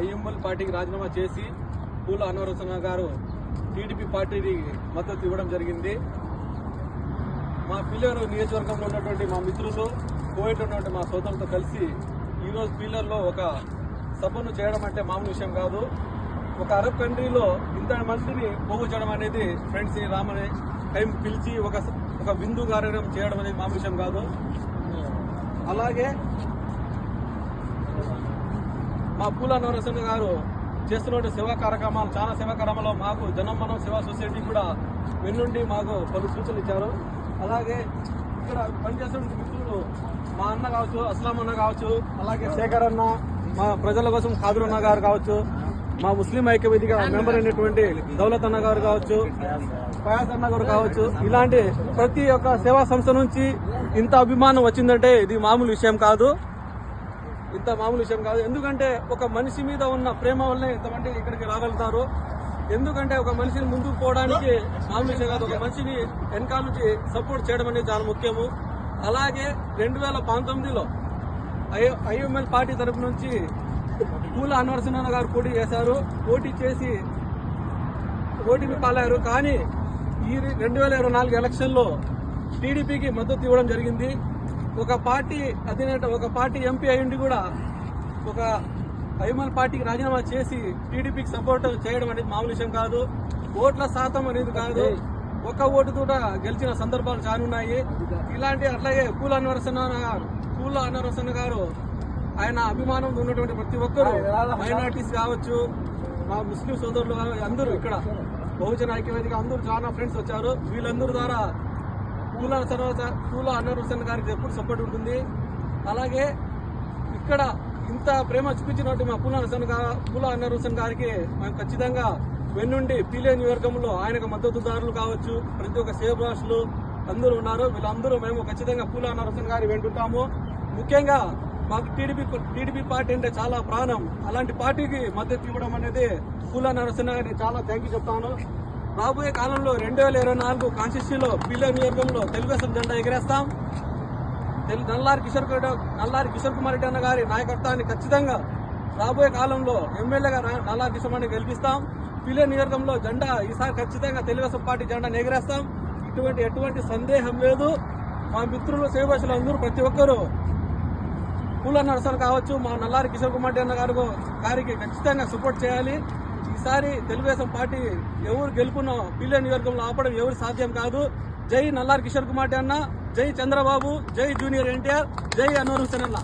IML పార్టీకి రాజీనామా చేసి పూల అనవరసన గారు టీడీపీ పార్టీకి మద్దతు ఇవ్వడం జరిగింది. మా పిల్లలు నియోజకవర్గంలో ఉన్నటువంటి మా మిత్రులు కోవిడ్ ఉన్నటువంటి మా సోదరులతో కలిసి ఈరోజు పిల్లర్లో ఒక సభను చేయడం అంటే మామూలు విషయం కాదు. ఒక అరబ్ కంట్రీలో ఇంత మందిని పోగు చేయడం అనేది ఫ్రెండ్స్ రామని టైం పిలిచి ఒక ఒక విందు కార్యక్రమం చేయడం అనేది మామూలు విషయం కాదు. అలాగే మా పూల నరసింహ గారు చేస్తున్న సేవా కార్యక్రమాలు చాలా సేవా కార్యక్రమాలు మాకు జనం మనం సేవా సొసైటీ కూడా వెన్నుండి మాకు పలు సూచనలు ఇచ్చారు. అలాగే ఇక్కడ పనిచేస్తున్న మిత్రులు మా అన్న కావచ్చు అస్లాం అన్న కావచ్చు అలాగే శేఖర్ అన్న మా ప్రజల కోసం ఖాదర్ అన్న గారు కావచ్చు మా ముస్లిం ఐక్యవేదిక మెంబర్ అయినటువంటి దౌలత్ అన్న గారు కావచ్చు ఫయాజ్ అన్న గారు కావచ్చు ఇలాంటి ప్రతి ఒక్క సేవా సంస్థ నుంచి ఇంత అభిమానం వచ్చిందంటే ఇది మామూలు విషయం కాదు. ఇంత మామూలు విషయం కాదు. ఎందుకంటే ఒక మనిషి మీద ఉన్న ప్రేమ వల్లే ఇంతమంది ఇక్కడికి రాగలుగుతారు. ఎందుకంటే ఒక మనిషిని ముందుకు పోవడానికి మామూలు విషయం కాదు. ఒక మనిషిని వెనకాల నుంచి సపోర్ట్ చేయడం అనేది చాలా ముఖ్యము. అలాగే రెండు వేల పంతొమ్మిదిలో ఐఎంఎల్ పార్టీ తరపు నుంచి పూల అన్వరసింహ గారు పోటీ చేశారు. పోటీ చేసి ఓటీపీ పాలారు కానీ ఈ రెండు వేల ఇరవై నాలుగు ఎలక్షన్లో టీడీపీకి మద్దతు ఇవ్వడం జరిగింది. ఒక పార్టీ అధినేత ఒక పార్టీ ఎంపీ అయ్యుండి కూడా ఒక ఐఎంఎల్ పార్టీకి రాజీనామా చేసి టీడీపీకి సపోర్ట్ చేయడం అనేది మామూలు విషయం కాదు. ఓట్ల శాతం అనేది కాదు. ఒక్క ఓటు కూడా గెలిచిన సందర్భాలు చాలా ఉన్నాయి. ఇలాంటి అట్లాగే పూల అన్వరసన గారు పూల అన్వరసన గారు ఆయన అభిమానం ఉన్నటువంటి ప్రతి ఒక్కరు మైనార్టీస్ కావచ్చు మా ముస్లిం సోదరులు కావచ్చు, అందరూ ఇక్కడ బహుజన ఐక్యవేదిక అందరూ చాలా ఫ్రెండ్స్ వచ్చారు. వీళ్ళందరూ ద్వారా పూల సర్వత పూల అన్నర్ హుసేన్ గారికి ఎప్పుడు సపోర్ట్ ఉంటుంది. అలాగే ఇక్కడ ఇంత ప్రేమ చూపించినట్టు మా పూల హుసేన్ పూల అన్నర్ హుసేన్ గారికి మేము ఖచ్చితంగా వెన్నుండి పీలే నియోజకవర్గంలో ఆయనకు మద్దతుదారులు కావచ్చు ప్రతి ఒక్క సేవరాశులు అందరూ ఉన్నారు. వీళ్ళందరూ మేము ఖచ్చితంగా పూల అన్నర్ హుసేన్ గారి వెంటుంటాము. ముఖ్యంగా మాకు టీడీపీ టీడీపీ పార్టీ అంటే చాలా ప్రాణం. అలాంటి పార్టీకి మద్దతు ఇవ్వడం అనేది పూల నరసింహ గారిని చాలా థ్యాంక్ యూ చెప్తాను. రాబోయే కాలంలో రెండు వేల ఇరవై నాలుగు కాన్స్టిట్యూన్లో పిల్లల నియోజకంలో తెలుగుదేశం జెండా ఎగిరేస్తాం. నల్లారి కిషోర్ నల్లారి కిషోర్ కుమార్ రెడ్డి అన్న గారి నాయకత్వాన్ని ఖచ్చితంగా రాబోయే కాలంలో ఎమ్మెల్యేగా రా- నల్లారి కిషోర్ రెడ్డిని గెలిపిస్తాం. పిల్లల నియోజకంలో జెండా ఈసారి ఖచ్చితంగా తెలుగుదేశం పార్టీ జెండా ఎగిరేస్తాం. ఇటువంటి ఎటువంటి సందేహం లేదు. మా మిత్రులు సేవకులు అందరూ ప్రతి ఒక్కరూ పూల నరసన్ కావచ్చు. మా నల్లారి కిషోర్ కుమార్ రెడ్డి అన్న గారు గారికి ఖచ్చితంగా సపోర్ట్ చేయాలి. ఈసారి తెలుగుదేశం పార్టీ ఎవరు గెలుపున్న పిల్లల నియోజకవర్గంలో ఆపడం ఎవరు సాధ్యం కాదు. జై నల్లారి కిషోర్ కుమార్ అన్న జై చంద్రబాబు జై జూనియర్ ఎన్టీఆర్ జై అన్వర్ హుసేన్ అన్న